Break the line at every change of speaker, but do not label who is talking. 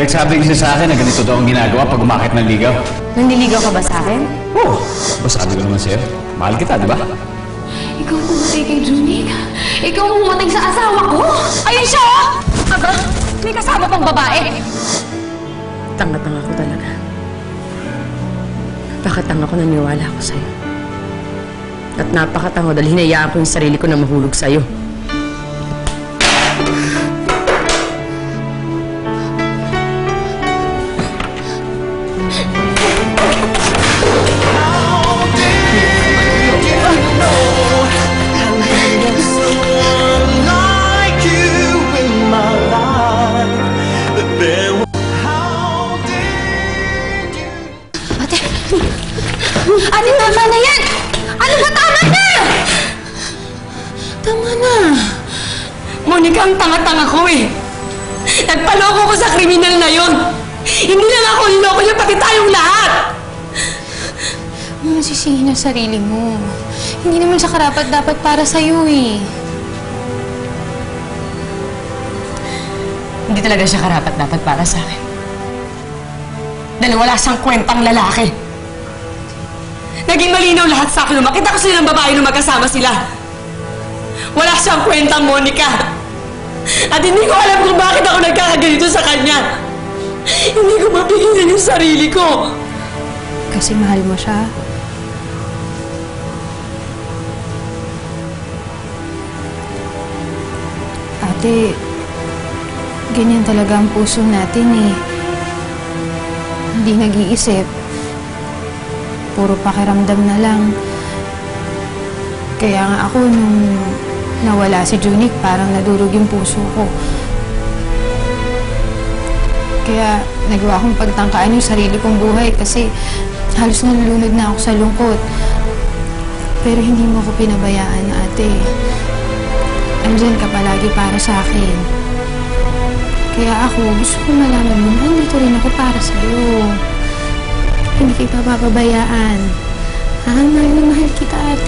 Nagsabi kasi sa akin na ganito daw ang ginagawa pag umakit ng ligaw.
Nandiligaw ka ba sa akin?
Oo. Oh, ba sabi ko naman sa'yo, mahal kita, di ba?
Ikaw pumatay kay Junik. Ikaw ang pumatay sa asawa ko. Ayun siya, oh! Aba, may kasama pang babae.
Tanga-tanga ko talaga. Napakatanga ko naniwala ko sa'yo. At napakatanga dahil hinayaan ko yung sarili ko na mahulog sa'yo.
Ano tama na yan? Ano ba tama na? Tama na.
Monica, ang tanga-tanga ko eh. Nagpaloko ko sa kriminal na yon. Hindi lang ako niloko niya, pati tayong lahat.
Huwag mo sisihin ang sarili mo. Hindi naman siya karapat dapat para sa'yo eh.
Hindi talaga siya karapat dapat para sa akin. Dahil wala siyang kwentang lalaki. Naging malinaw lahat sa akin. Makita ko silang babae nung magkasama sila. Wala siyang kwentang Monica. At hindi ko alam kung bakit ako nagkakaganito sa kanya. Hindi ko mapigilan yung sarili ko.
Kasi mahal mo siya. Ate, ganyan talaga ang puso natin eh. Hindi nag-iisip. Puro pakiramdam na lang. Kaya nga ako nung nawala si Junik, parang nadurog yung puso ko. Kaya nagawa kong pagtangkaan yung sarili kong buhay kasi halos nalulunod na ako sa lungkot. Pero hindi mo ko pinabayaan, ate. Andyan ka palagi para sa akin. Kaya ako, gusto ko malaman mo na nandito rin ako para sa'yo. Hindi kita papabayaan. Ha? Mahal na mahal kita.